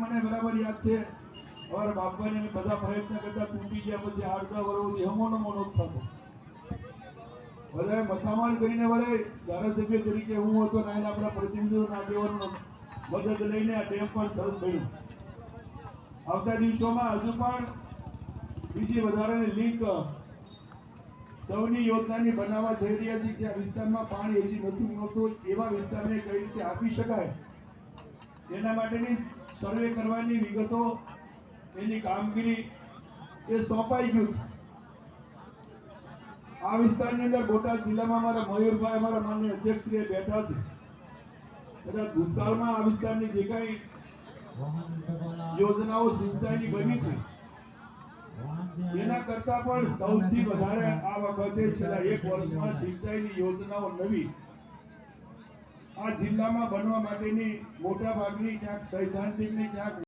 મને બરાબર યાદ છે. અમારા બાપાને બધા પ્રયત્ન કરતા તૂટી ગયા પછી આડતા વરોથી હમોનો મોનો થતો. બધાએ મથામણ કરીને વળે, ધારાસભ્ય તરીકે હું હતો નાયન આપણા પ્રતિનિધિઓના આગેવાનો મદદ લઈને આ ડેમ પણ સરસ બન્યું આવતા દિવસોમાં હજુ પણ બીજી વધારાની લિંક સૌની યોજનાની બનાવવા જઈ રહ્યા છે જ્યાં વિસ્તારમાં પાણી હજી નથી મળતું, એવા વિસ્તારને કઈ રીતે આપી શકાય? તેના માટેની સર્વે કરવાની વિગતો એની કામગીરી એ સોંપાઈ ગયું છે. આ વિસ્તારની અંદર બોટાદ જિલ્લામાં અમારા મયુરભાઈ, અમારા માન્ય અધ્યક્ષ શ્રી બેઠા છે. કદાચ ભૂતકાળમાં આ વિસ્તારની જે કાંઈ યોજનાઓ સિંચાઈની બની છે, એના કરતા પણ સૌથી વધારે આ વખતે છેલ્લા એક વર્ષમાં સિંચાઈની યોજનાઓ નવી આ જિલ્લામાં બનવા માટેની મોટા ભાગની ક્યાંક સૈદ્ધાંતિક ને ક્યાંક